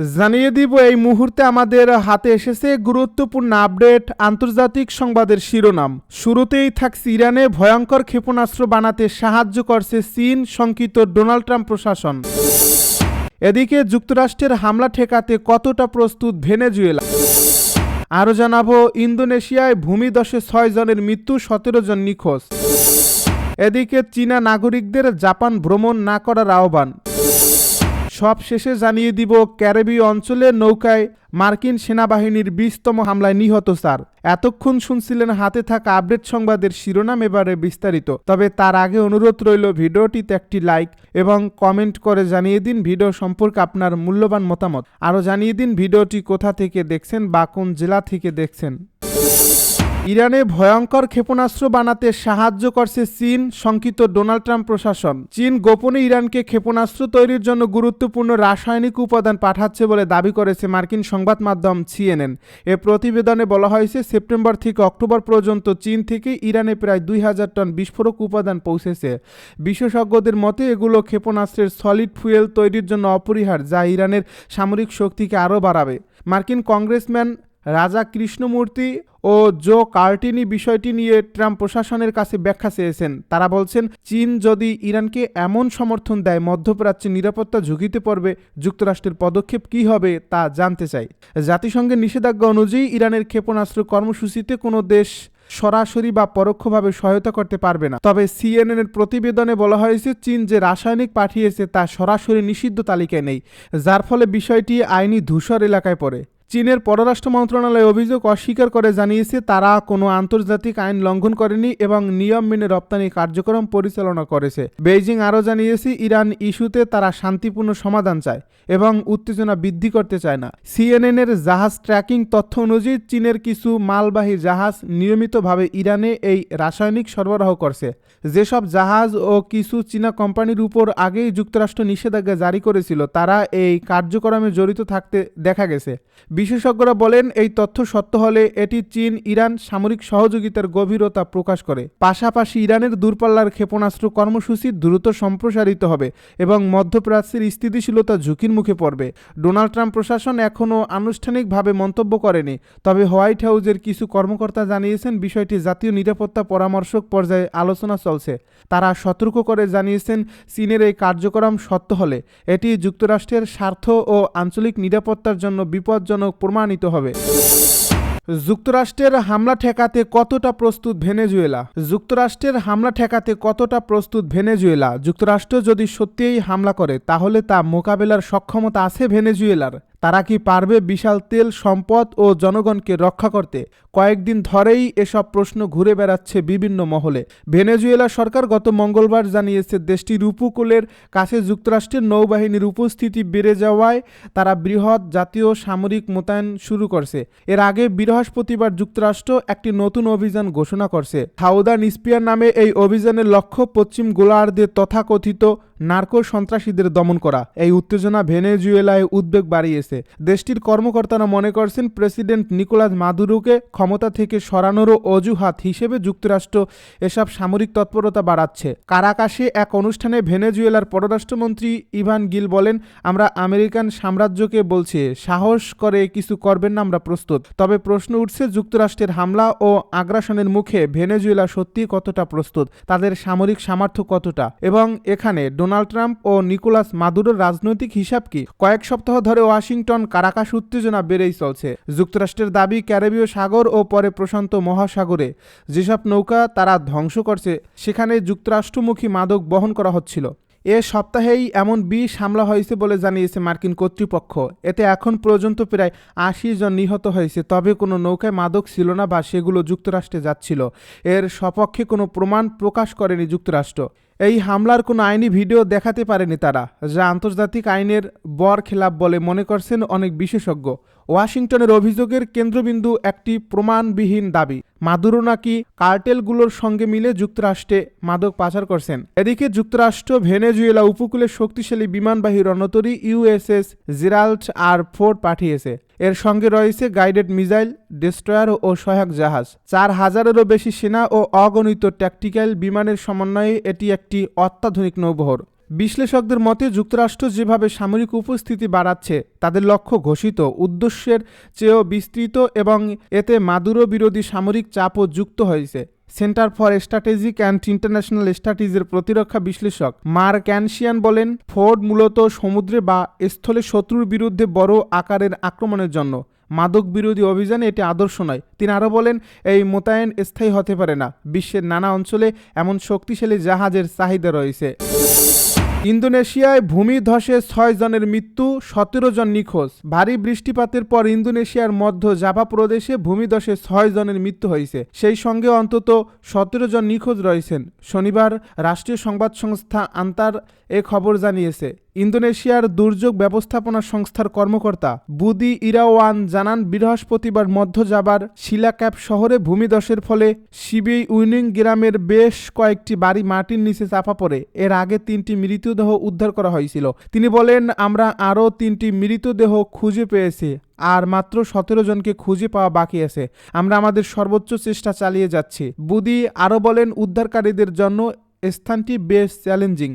জানিয়ে দিব, এই মুহূর্তে আমাদের হাতে এসেছে গুরুত্বপূর্ণ আপডেট, আন্তর্জাতিক সংবাদের শিরোনাম। শুরুতেই থাকছে ইরানে ভয়ঙ্কর ক্ষেপণাস্ত্র বানাতে সাহায্য করছে চীন, শঙ্কিত ডোনাল্ড ট্রাম্প প্রশাসন। এদিকে যুক্তরাষ্ট্রের হামলা ঠেকাতে কতটা প্রস্তুত ভেনেজুয়েলা? আরও জানাব, ইন্দোনেশিয়ায় ভূমিদশে ছয় জনের মৃত্যু, সতেরো জন নিখোঁজ। এদিকে চীনা নাগরিকদের জাপান ভ্রমণ না করার আহ্বান। সব শেষে জানিয়ে দিব, ক্যারিবীয় অঞ্চলে নৌকায় মার্কিন সেনাবাহিনীর বিশতম হামলায় নিহত স্যার। এতক্ষণ শুনছিলেন হাতে থাকা আপডেট সংবাদের শিরোনাম এবারে বিস্তারিত। তবে তার আগে অনুরোধ রইল ভিডিওটিতে একটি লাইক এবং কমেন্ট করে জানিয়ে দিন ভিডিও সম্পর্কে আপনার মূল্যবান মতামত। আরও জানিয়ে দিন ভিডিওটি কোথা থেকে দেখছেন বা কোন জেলা থেকে দেখছেন। ইরানে ভয়ঙ্কর ক্ষেপণাস্ত্র বানাতে সাহায্য করছে চীন, শঙ্কিত ডোনাল্ড ট্রাম্প প্রশাসন। চীন গোপনে ইরানকে ক্ষেপণাস্ত্র তৈরির জন্য গুরুত্বপূর্ণ রাসায়নিক উপাদান পাঠাচ্ছে বলে দাবি করেছে মার্কিন সংবাদ মাধ্যম সিএনএন। এ প্রতিবেদনে বলা হয়েছে, সেপ্টেম্বর থেকে অক্টোবর পর্যন্ত চীন থেকে ইরানে প্রায় দুই হাজার টন বিস্ফোরক উপাদান পৌঁছেছে। বিশেষজ্ঞদের মতে, এগুলো ক্ষেপণাস্ত্রের সলিড ফুয়েল তৈরির জন্য অপরিহার যা ইরানের সামরিক শক্তিকে আরও বাড়াবে। মার্কিন কংগ্রেসম্যান রাজা কৃষ্ণমূর্তি ও জো কার্টিনি বিষয়টি নিয়ে ট্রাম্প প্রশাসনের কাছে ব্যাখ্যা চেয়েছেন। তারা বলছেন, চীন যদি ইরানকে এমন সমর্থন দেয় মধ্যপ্রাচ্যের নিরাপত্তা ঝুঁকিতে পড়বে, যুক্তরাষ্ট্রের পদক্ষেপ কী হবে তা জানতে চাই। জাতিসংঘের নিষেধাজ্ঞা অনুযায়ী ইরানের ক্ষেপণাস্ত্র কর্মসূচিতে কোনো দেশ সরাসরি বা পরোক্ষভাবে সহায়তা করতে পারবে না। তবে সিএনএন এর প্রতিবেদনে বলা হয়েছে, চীন যে রাসায়নিক পাঠিয়েছে তা সরাসরি নিষিদ্ধ তালিকায় নেই, যার ফলে বিষয়টি আইনি ধূসর এলাকায় পড়ে। চীনের পররাষ্ট্র মন্ত্রণালয় অভিযোগ অস্বীকার করে জানিয়েছে, তারা কোনো আন্তর্জাতিক আইন লঙ্ঘন করেনি এবং নিয়ম মেনে রপ্তানি কার্যক্রম পরিচালনা করেছে। বেইজিং আরও জানিয়েছে, ইরান ইস্যুতে তারা শান্তিপূর্ণ সমাধান চায় এবং উত্তেজনা বৃদ্ধি করতে চায় না। সিএনএন এর জাহাজ ট্র্যাকিং তথ্য অনুযায়ী, চীনের কিছু মালবাহী জাহাজ নিয়মিতভাবে ইরানে এই রাসায়নিক সরবরাহ করছে। যেসব জাহাজ ও কিছু চীনা কোম্পানির উপর আগেই যুক্তরাষ্ট্র নিষেধাজ্ঞা জারি করেছিল, তারা এই কার্যক্রমে জড়িত থাকতে দেখা গেছে। বিশেষজ্ঞরা বলেন, এই তথ্য সত্য হলে এটি চীন, ইরান সামরিক সহযোগিতার গভীরতা প্রকাশ করে। পাশাপাশি ইরানের দূরপাল্লার ক্ষেপণাস্ত্র কর্মসূচি দ্রুত সম্প্রসারিত হবে এবং মধ্যপ্রাচ্যের স্থিতিশীলতা ঝুঁকির মুখে পড়বে। ডোনাল্ড ট্রাম্প প্রশাসন এখনও আনুষ্ঠানিকভাবে মন্তব্য করেনি, তবে হোয়াইট হাউজের কিছু কর্মকর্তা জানিয়েছেন, বিষয়টি জাতীয় নিরাপত্তা পরামর্শক পর্যায়ে আলোচনা চলছে। তারা সতর্ক করে জানিয়েছেন, চীনের এই কার্যক্রম সত্য হলে এটি যুক্তরাষ্ট্রের স্বার্থ ও আঞ্চলিক নিরাপত্তার জন্য বিপজ্জনক প্রমাণিত হবে। যুক্তরাষ্ট্রের হামলা ঠেকাতে কতটা প্রস্তুত ভেনেজুয়েলা? যুক্তরাষ্ট্রের হামলা ঠেকাতে কতটা প্রস্তুত ভেনেজুয়েলা? যুক্তরাষ্ট্র যদি সত্যিই হামলা করে, তাহলে তা মোকাবেলার সক্ষমতা আছে ভেনেজুয়েলার। তারা কি পারবে বিশাল তেল, সম্পদ ও জনগণকে রক্ষা করতে? কয়েকদিন ধরেই এসব প্রশ্ন ঘুরে বেড়াচ্ছে বিভিন্ন মহলে। ভেনেজুয়েলা সরকার গত মঙ্গলবার জানিয়েছে দেশটির উপকূলের কাছে যুক্তরাষ্ট্রের নৌবাহিনীর উপস্থিতি বেড়ে যাওয়ায় তারা বৃহৎ জাতীয় সামরিক মোতায়েন শুরু করছে। এর আগে বৃহস্পতিবার যুক্তরাষ্ট্র একটি নতুন অভিযান ঘোষণা করছে। হাউদা নিসপিয়ার নামে এই অভিযানের লক্ষ্য পশ্চিম গোলার্ধে তথাকথিত নার্কো সন্ত্রাসীদের দমন করা। এই উত্তেজনা ভেনেজুয়েলায় উদ্বেগ বাড়িয়েছে। দেশটির কর্মকর্তারা মনে করছেন প্রেসিডেন্ট নিকোলাস মাদুরোকে ক্ষমতা থেকে সরানোরও অজুহাত হিসেবে যুক্তরাষ্ট্র এসব সামরিক তৎপরতা বাড়াচ্ছে। কারাকাশে এক অনুষ্ঠানে ভেনেজুয়েলার পররাষ্ট্রমন্ত্রী ইভান গিল বলেন, আমরা আমেরিকান সাম্রাজ্যকে বলছি, সাহস করে কিছু করবেন না, আমরা প্রস্তুত। তবে প্রশ্ন উঠছে, যুক্তরাষ্ট্রের হামলা ও আগ্রাসনের মুখে ভেনেজুয়েলা সত্যি কতটা প্রস্তুত? তাদের সামরিক সামর্থ্য কতটা? এবং এখানে ডোনাল্ড ট্রাম্প ও নিকোলাস মাদুরোর রাজনৈতিক হিসাব কি? কয়েক সপ্তাহ ধরে ওয়াশিংটন কারাকাশ উত্তেজনা বেড়েই চলছে। যুক্তরাষ্ট্রের দাবি, ক্যারিবীয় সাগর ও পরে প্রশান্ত মহাসাগরে যেসব নৌকা তারা ধ্বংস করছে, সেখানে যুক্তরাষ্ট্রমুখী মাদক বহন করা হচ্ছিল। এ সপ্তাহেই এমন বিষ হামলা হয়েছে বলে জানিয়েছে মার্কিন কর্তৃপক্ষ। এতে এখন পর্যন্ত প্রায় আশি জন নিহত হয়েছে, তবে কোনো নৌকায় মাদক ছিল না বা সেগুলো যুক্তরাষ্ট্রে যাচ্ছিল। এর সপক্ষে কোনো প্রমাণ প্রকাশ করেনি যুক্তরাষ্ট্র। এই হামলার কোনো আইনি ভিডিও দেখাতে পারেনি তারা, যা আন্তর্জাতিক আইনের বর খেলাপ বলে মনে করছেন অনেক বিশেষজ্ঞ। ওয়াশিংটনের অভিযোগের কেন্দ্রবিন্দু একটি প্রমাণবিহীন দাবি। মাদুরো নাকি কার্টেলগুলোর সঙ্গে মিলে যুক্তরাষ্ট্রে মাদক পাচার করছেন। এদিকে যুক্তরাষ্ট্র, ভেনেজুয়েলা উপকূলে শক্তিশালী বিমানবাহী রণতরী ইউএসএস জিরাল্ট আর ফোর্ট পাঠিয়েছে। এর সঙ্গে রয়েছে গাইডেড মিসাইল, ডেস্ট্রয়ার ও সহায়ক জাহাজ। চার হাজারেরও বেশি সেনা ও অগণিত ট্যাকটিক্যাল বিমানের সমন্বয়ে এটি একটি অত্যাধুনিক নৌবহর। বিশ্লেষকদের মতে, যুক্তরাষ্ট্র যেভাবে সামরিক উপস্থিতি বাড়াচ্ছে, তাদের লক্ষ্য ঘোষিত উদ্দেশ্যের চেয়েও বিস্তৃত এবং এতে মাদুরো বিরোধী সামরিক চাপও যুক্ত হয়েছে। Centre for strategic and international স্ট্র্যাটেজির প্রতিরক্ষা বিশ্লেষক মার ক্যানশিয়ান বলেন, ফোর্ড মূলত সমুদ্রে বা স্থলে শত্রুর বিরুদ্ধে বড় আকারের আক্রমণের জন্য। মাদক বিরোধী অভিযানে এটি আদর্শ নয়। তিনি আরও বলেন, এই মোতায়েন স্থায়ী হতে পারে না। বিশ্বের নানা অঞ্চলে এমন শক্তিশালী জাহাজের চাহিদা রয়েছে। ইন্দোনেশিয়ায় ভূমিধসে ছয় জনের মৃত্যু, সতেরো জন নিখোঁজ। ভারী বৃষ্টিপাতের পর ইন্দোনেশিয়ার মধ্য জাভা প্রদেশে ভূমি ভূমিধসে ছয় জনের মৃত্যু হয়েছে। সেই সঙ্গে অন্তত সতেরো জন নিখোঁজ রয়েছেন। শনিবার রাষ্ট্রীয় সংবাদ সংস্থা আন্তার এ খবর জানিয়েছে। ইন্দোনেশিয়ার দুর্যোগ ব্যবস্থাপনা সংস্থার কর্মকর্তা বুদি ইরাওয়ান জানান, বৃহস্পতিবার মধ্য জাবার শিলাক্যাপ শহরে ভূমিধসের ফলে শিবি উইনিং গ্রামের বেশ কয়েকটি বাড়ি মাটির নিচে চাপা পড়ে। এর আগে তিনটি মৃতদেহ উদ্ধার করা হয়েছিল। তিনি বলেন, আমরা আরও তিনটি মৃতদেহ খুঁজে পেয়েছি, আর মাত্র সতেরো জনকে খুঁজে পাওয়া বাকি আছে। আমরা আমাদের সর্বোচ্চ চেষ্টা চালিয়ে যাচ্ছি। বুদি আরও বলেন, উদ্ধারকারীদের জন্য স্থানটি বেশ চ্যালেঞ্জিং।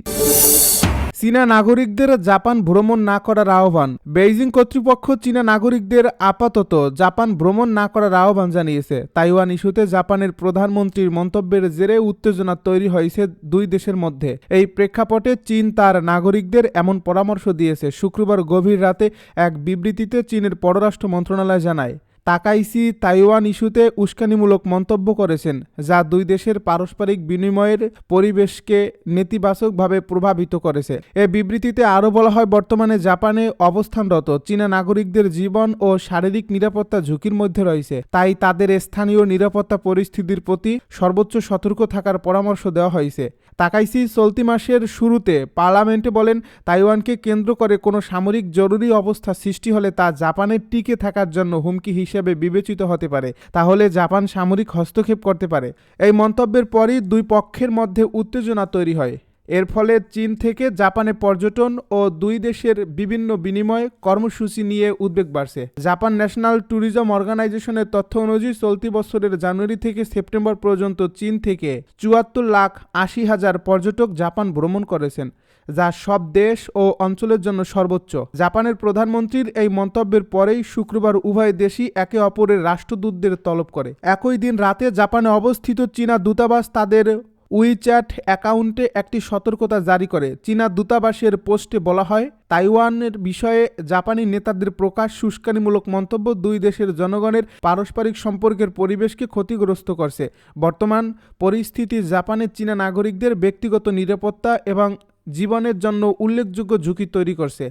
চীনা নাগরিকদের জাপান ভ্রমণ না করার আহ্বান। বেইজিং কর্তৃপক্ষ চীনা নাগরিকদের আপাতত জাপান ভ্রমণ না করার আহ্বান জানিয়েছে। তাইওয়ান ইস্যুতে জাপানের প্রধানমন্ত্রীর মন্তব্যের জেরে উত্তেজনা তৈরি হয়েছে দুই দেশের মধ্যে। এই প্রেক্ষাপটে চীন তার নাগরিকদের এমন পরামর্শ দিয়েছে। শুক্রবার গভীর রাতে এক বিবৃতিতে চীনের পররাষ্ট্র মন্ত্রণালয় জানায়। তাকাইসি তাইওয়ান ইস্যুতে উস্কানিমূলক মন্তব্য করেছেন, যা দুই দেশের পারস্পরিক বিনিময়ের পরিবেশকে নেতিবাচকভাবে প্রভাবিত করেছে। এ বিবৃতিতে আরও বলা হয়, বর্তমানে জাপানে অবস্থানরত চীনা নাগরিকদের জীবন ও শারীরিক নিরাপত্তা ঝুঁকির মধ্যে রয়েছে। তাই তাদের স্থানীয় নিরাপত্তা পরিস্থিতির প্রতি সর্বোচ্চ সতর্ক থাকার পরামর্শ দেওয়া হয়েছে। তাকাইসি চলতি মাসের শুরুতে পার্লামেন্টে বলেন, তাইওয়ানকে কেন্দ্র করে কোনো সামরিক জরুরি অবস্থা সৃষ্টি হলে তা জাপানের টিকে থাকার জন্য হুমকি হিসেবে বিবেচিত হতে পারে, তাহলে জাপান সামরিক হস্তক্ষেপ করতে পারে। এই মন্তব্যের পরই দুই পক্ষের মধ্যে উত্তেজনা তৈরি হয়। এর ফলে চীন থেকে জাপানে পর্যটন ও দুই দেশের বিভিন্ন বিনিময় কর্মসূচি নিয়ে উদ্বেগ বাড়ছে। জাপান ন্যাশনাল ট্যুরিজম অর্গানাইজেশনের তথ্য অনুযায়ী চলতি বছরের জানুয়ারি থেকে সেপ্টেম্বর পর্যন্ত চীন থেকে চুয়াত্তর লাখ আশি হাজার পর্যটক জাপান ভ্রমণ করেছেন। যা সব দেশ ও অঞ্চলের জন্য সর্বোচ্চ। জাপানের প্রধানমন্ত্রীর এই মন্তব্যের পরেই শুক্রবার উভয় দেশই একে অপরের রাষ্ট্রদূতদের তলব করে। একই দিন রাতে জাপানে অবস্থিত চীনা দূতাবাস তাদের উইচ্যাট অ্যাকাউন্টে একটি সতর্কতা জারি করে। চীনা দূতাবাসের পোস্টে বলা হয়, তাইওয়ানের বিষয়ে জাপানি নেতাদের প্রকাশ শুষ্কানিমূলক মন্তব্য দুই দেশের জনগণের পারস্পরিক সম্পর্কের পরিবেশকে ক্ষতিগ্রস্ত করছে। বর্তমান পরিস্থিতি জাপানের চীনা নাগরিকদের ব্যক্তিগত নিরাপত্তা এবং জীবনের জন্য উল্লেখযোগ্য ঝুঁকি তৈরি করছে।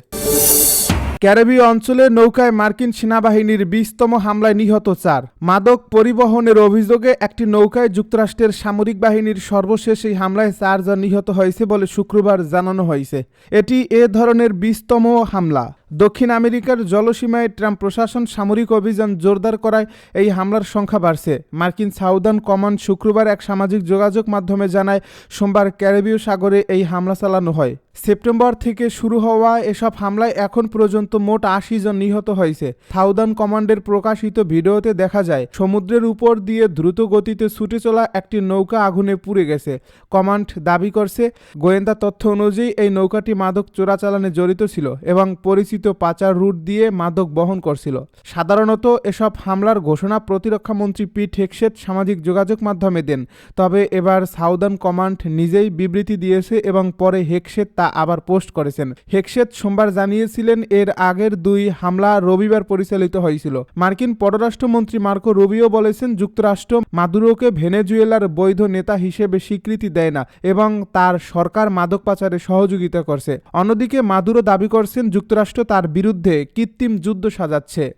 ক্যারেবীয় অঞ্চলে নৌকায় মার্কিন সেনাবাহিনীর বিশতম হামলায় নিহত চার। মাদক পরিবহনের অভিযোগে একটি নৌকায় যুক্তরাষ্ট্রের সামরিক বাহিনীর সর্বশেষ এই হামলায় চারজন নিহত হয়েছে বলে শুক্রবার জানানো হয়েছে। এটি এ ধরনের বিশতম হামলা। দক্ষিণ আমেরিকার জলসীমায় ট্রাম্প প্রশাসন সামরিক অভিযান জোরদার করায় এই হামলার সংখ্যা বাড়ছে। মার্কিন সাউদার্ন কমান্ড শুক্রবার এক সামাজিক যোগাযোগ মাধ্যমে জানায়, সোমবার ক্যারিবীয় সাগরে এই হামলা চালানো হয়। সেপ্টেম্বর থেকে শুরু হওয়া এসব হামলায় এখন পর্যন্ত মোট আশি জন নিহত হয়েছে। সাউদার্ন কমান্ডের প্রকাশিত ভিডিওতে দেখা যায়, সমুদ্রের উপর দিয়ে দ্রুত গতিতে ছুটে চলা একটি নৌকা আগুনে পুড়ে গেছে। কমান্ড দাবি করছে, গোয়েন্দা তথ্য অনুযায়ী এই নৌকাটি মাদক চোরাচালানে জড়িত ছিল এবং পরিচিত পাচার রুট দিয়ে মাদক বহন করছিল। সাধারণত এসব হামলার ঘোষণা প্রতিরক্ষা মন্ত্রী পিট হেকসেট সামাজিক যোগাযোগ মাধ্যমে দেন। তবে এবার সাউদার্ন কমান্ড নিজেই বিবৃতি দিয়েছে এবং পরে হেকসেট তা আবার পোস্ট করেছেন। হেকসেট সোমবার জানিয়েছিলেন, এর আগের দুই হামলা রবিবার পরিচালিত হয়েছিল। মার্কিন পররাষ্ট্রমন্ত্রী মার্কো রুবিও বলেছেন, যুক্তরাষ্ট্র মাদুরোকে ভেনেজুয়েলার বৈধ নেতা হিসেবে স্বীকৃতি দেয় না এবং তার সরকার মাদক পাচারে সহযোগিতা করছে। অন্যদিকে মাদুরো দাবি করছেন, যুক্তরাষ্ট্র তার বিরুদ্ধে কৃত্রিম যুদ্ধ সাজাচ্ছে।